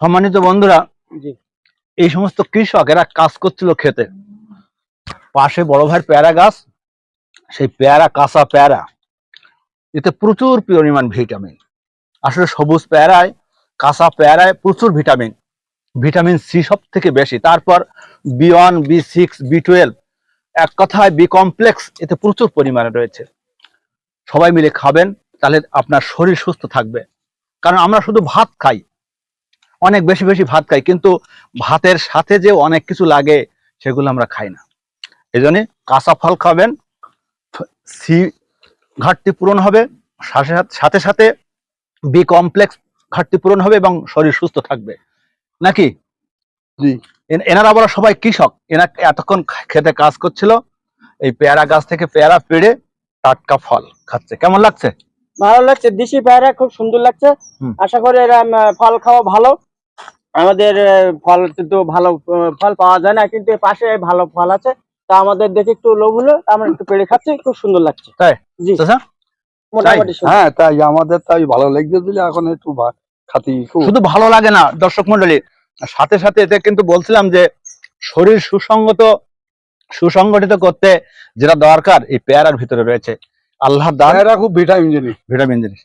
সম্মানিত বন্ধুরা এই সমস্ত কৃষক এরা কাজ করছিল খেতে পাশে বড় ভাইয়ের পেয়ারা গাছ সেই পেয়ারা কাঁচা পেয়ারা। এতে প্রচুর পরিমাণ ভিটামিন। আসলে সবুজ পেয়ারায় কাঁচা পেয়ারায় প্রচুর ভিটামিন। ভিটামিন সি সব থেকে বেশি। তারপর B one B six B twelve এক কথায় বি কমপ্লেক্স এতে প্রচুর পরিমাণে রয়েছে। সবাই মিলে খাবেন তাহলে আপনার শরীর সুস্থ থাকবে। কারণ আমরা শুধু ভাত খাই অনেক বেশি বেশি ভাত খাই কিন্তু ভাতের সাথে যে অনেক কিছু লাগে সেগুলো আমরা খাই না। এই জন্যে কাঁচা ফল খাবেন সি ঘাটতি পূরণ হবে সাথে সাথে- বি কমপ্লেক্স ঘাটতি পূরণ হবে এবং শরীর সুস্থ থাকবে। নাকি? এনারা বলা সবাই কৃষক এনা এতক্ষণ খেতে কাজ করছিল এই পেয়ারা গাছ থেকে পেয়ারা পেড়ে টাটকা ফল খাচ্ছে। কেমন লাগছে? ভালো লাগছে দেশি পেয়ারা খুব সুন্দর লাগছে। আশা করি এরা ফল খাওয়া ভালো। আমাদের ফল কিন্তু ভালো ফল পাওয়া যায় না কিন্তু পাশে ভালো ফল আছে। তা আমাদের দেখে একটু লোভ হলো আমরা একটু পেড়ে খাচ্ছি খুব সুন্দর লাগছে। তাই? জি। হ্যাঁ তাই আমাদের তাই ভালো লাগছে দিলে এখন একটু খাতি শুধু ভালো লাগে না দর্শক মন্ডলী সাথে সাথে এতে কিন্তু বলছিলাম যে শরীর সুসংগত সুসংগঠিত করতে যেটা দরকার এই পেয়ারার ভিতরে রয়েছে। আল্লাহ দান খুব ভিটামিন জিনিস ভিটামিন জিনিস